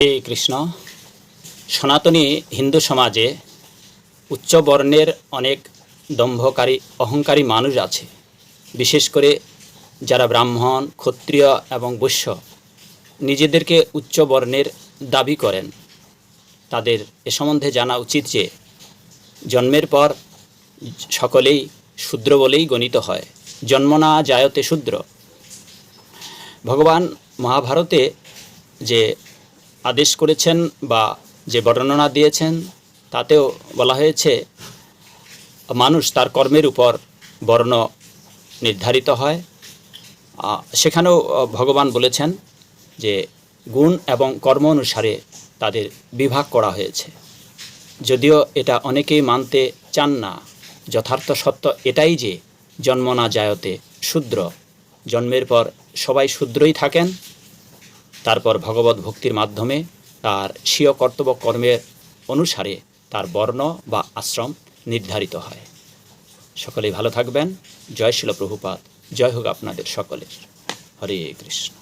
হে কৃষ্ণ, সনাতনী হিন্দু সমাজে উচ্চ বর্ণের অনেক দম্ভকারী, অহংকারী মানুষ আছে। বিশেষ করে যারা ব্রাহ্মণ, ক্ষত্রিয় এবং বৈশ্য নিজেদেরকে উচ্চ বর্ণের দাবি করেন। তাদের এ সম্বন্ধে জানা উচিত যে জন্মের পর সকলেই শূদ্র বলেই গণিত হয়। জন্ম না জায়তে শূদ্র। ভগবান মহাভারতে যে আদেশ করেছেন বা যে বর্ণনা দিয়েছেন, তাতেও বলা হয়েছে, মানুষ তার কর্মের উপর বর্ণ নির্ধারিত হয়। সেখানেও ভগবান বলেছেন যে গুণ এবং কর্ম অনুসারে তাদের বিভাগ করা হয়েছে। যদিও এটা অনেকেই মানতে চান না, যথার্থ সত্য এটাই যে জন্ম না জায়তে শূদ্র। জন্মের পর সবাই শূদ্রই থাকেন তারপর ভগবত ভক্তির মাধ্যমে তার স্বীয় কর্তব্য কর্মের অনুসারে তার বর্ণ বা আশ্রম নির্ধারিত হয়। সকলেই ভালো থাকবেন। জয় শিল প্রভুপাত জয় হোক আপনাদের সকলের। হরে কৃষ্ণ।